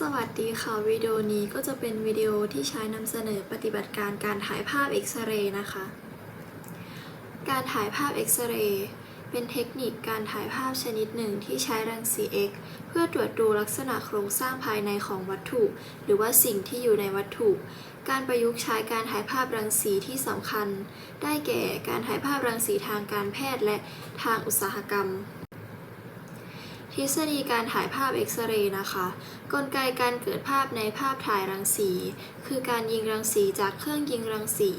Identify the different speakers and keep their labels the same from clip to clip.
Speaker 1: สวัสดีค่ะ วิดีโอนี้ก็จะเป็นวิดีโอที่ใช้นำเสนอปฏิบัติการการถ่ายภาพเอ็กซเรย์นะคะ การถ่ายภาพเอ็กซเรย์เป็นเทคนิคการถ่ายภาพชนิดหนึ่งที่ใช้รังสี X เพื่อตรวจดูลักษณะโครงสร้างภายในของวัตถุ หรือว่าสิ่งที่อยู่ในวัตถุ การประยุกต์ใช้การถ่ายภาพรังสีที่สำคัญ ได้แก่การถ่ายภาพรังสีทางการแพทย์และทางอุตสาหกรรม ทฤษฎีการถ่ายภาพเอ็กซเรย์นะคะ กลไกการเกิดภาพในภาพถ่ายรังสี คือการยิงรังสีจากเครื่องยิงรังสี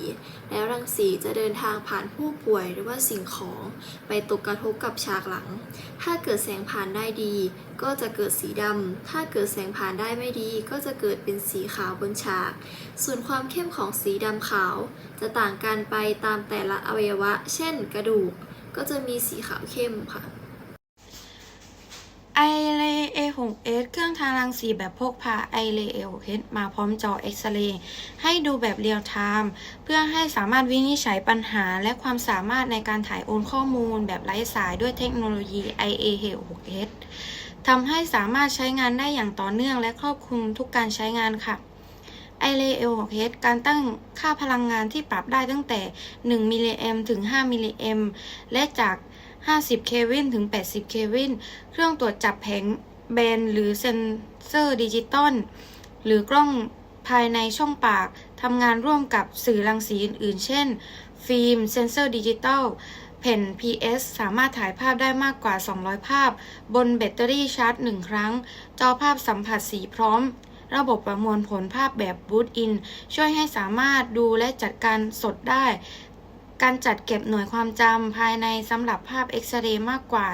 Speaker 1: แล้วรังสีจะเดินทางผ่านผู้ป่วยหรือว่าสิ่งของ ไปตกกระทบกับฉากหลัง ถ้าเกิดแสงผ่านได้ดี ก็จะเกิดสีดำ ถ้าเกิดแสงผ่านได้ไม่ดี ก็จะเกิดเป็นสีขาวบนฉาก ส่วนความเข้มของสีดำขาว จะต่างกันไปตามแต่ละอวัยวะ เช่น กระดูก ก็จะมีสีขาวเข้มค่ะ
Speaker 2: ไอเลเอ6 s เครื่องทางรังสีแบบพกพาไอเลเอ6 s มาพร้อมจอเอ็กซเรย์ให้ดูแบบเรียลไทม์เพื่อให้สามารถวินิจฉัยปัญหา และความสามารถในการถ่ายโอนข้อมูลแบบไร้สายด้วยเทคโนโลยี IA 6 s ทำให้สามารถใช้งานได้อย่างต่อเนื่องและครอบคลุมทุกการใช้งานค่ะ i l a 6 s การตั้งค่าพลังงานที่ปรับได้ตั้งแต่ 1 มิลลิแอมถึง 5 มิลลิแอมและจาก 50 เควินถึง 80 เควิน เครื่องตรวจจับแผงแบนหรือเซนเซอร์ดิจิตอล หรือกล้องภายในช่องปาก ทำงานร่วมกับสื่อรังสีอื่นๆ เช่น ฟิล์ม เซนเซอร์ดิจิตอลแผ่น PS สามารถถ่ายภาพได้มากกว่า 200 ภาพ บนแบตเตอรี่ชาร์จ 1 ครั้ง จอภาพสัมผัสสีพร้อม ระบบประมวลผลภาพแบบบูตอินช่วยให้สามารถดูและจัดการสดได้ การจัดเก็บหน่วยความจำภายในสำหรับภาพเอ็กซเรย์มากกว่า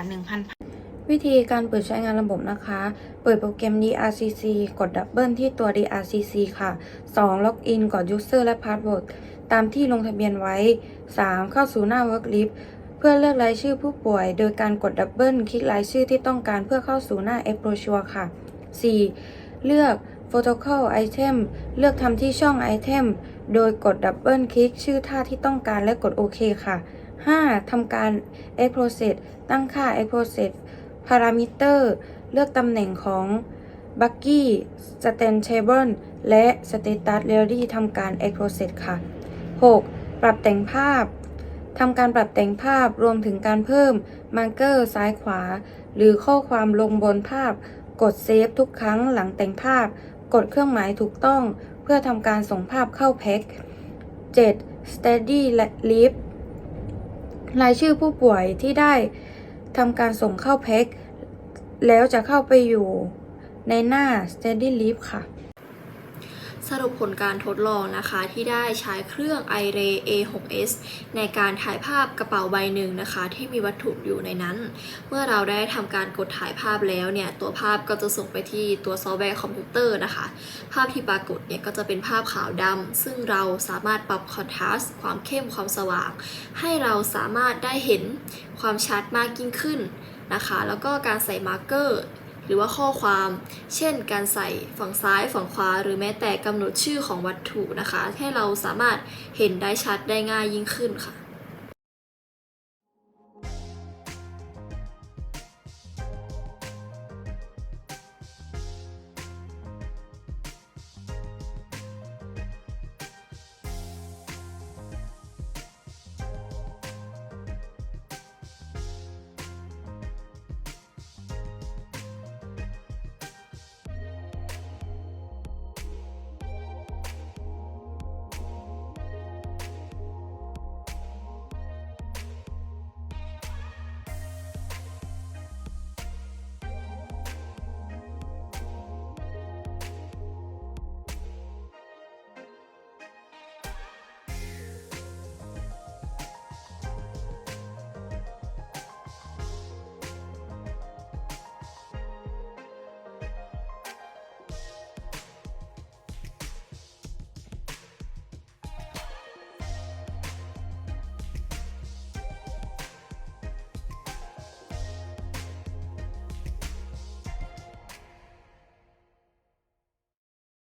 Speaker 2: 1,000 วิธีการเปิดใช้งานระบบนะคะ เปิดโปรแกรม DRCC กดดับเบิลที่ตัว DRCC ค่ะ 2. ล็อกอินกด User และ Password ตามที่ลงทะเบียนไว้ 3. เข้าสู่หน้า Worklist เพื่อเลือกรายชื่อผู้ป่วย โดยการกดดับเบิลคลิกรายชื่อที่ต้องการเพื่อเข้าสู่หน้า App Brochure ค่ะ 4. เลือก Protocol Item เลือกทำที่ช่อง Item โดยกดดับเบิลคลิกชื่อท่าที่ต้องการและกดโอเคค่ะ 5. ทำการ e x process ตั้งค่า e x process parameter เลือกตำแหน่งของ Buggy Stable และ Status Ready ทำการ e x process ค่ะ 6. ปรับแต่งภาพทำการปรับแต่งภาพรวมถึงการเพิ่มมาร์เกอร์ซ้ายขวา หรือข้อความลงบนภาพ กดเซฟทุกครั้งหลังแต่งภาพ กดเครื่องหมายถูกต้องเพื่อทำการส่งภาพเข้าแพ็ค 7. Steady และ Leave รายชื่อผู้ป่วยที่ได้ทำการส่งเข้าแพ็ค แล้วจะเข้าไปอยู่ในหน้า Steady live ค่ะ
Speaker 1: สรุปผลการทดลองนะคะ ที่ได้ใช้เครื่อง iRay A6s ในการถ่ายภาพกระเป๋าใบหนึ่งนะคะ ที่มีวัตถุอยู่ในนั้น เมื่อเราได้ทำการกดถ่ายภาพแล้วเนี่ย ตัวภาพก็จะส่งไปที่ตัวซอฟต์แวร์คอมพิวเตอร์นะคะ ภาพที่ปรากฏเนี่ยก็จะเป็นภาพขาวดำซึ่งเราสามารถปรับคอนทราสต์ความเข้มความสว่าง ให้เราสามารถได้เห็นความชัดมากยิ่งขึ้นนะคะ แล้วก็การใส่มาร์กเกอร์ รือว่าข้อความ เช่น การใส่ฝั่งซ้ายฝั่งขวา หรือแม้แต่กำหนดชื่อของวัตถุนะคะ ให้เราสามารถเห็นได้ชัดได้ง่ายยิ่งขึ้นค่ะ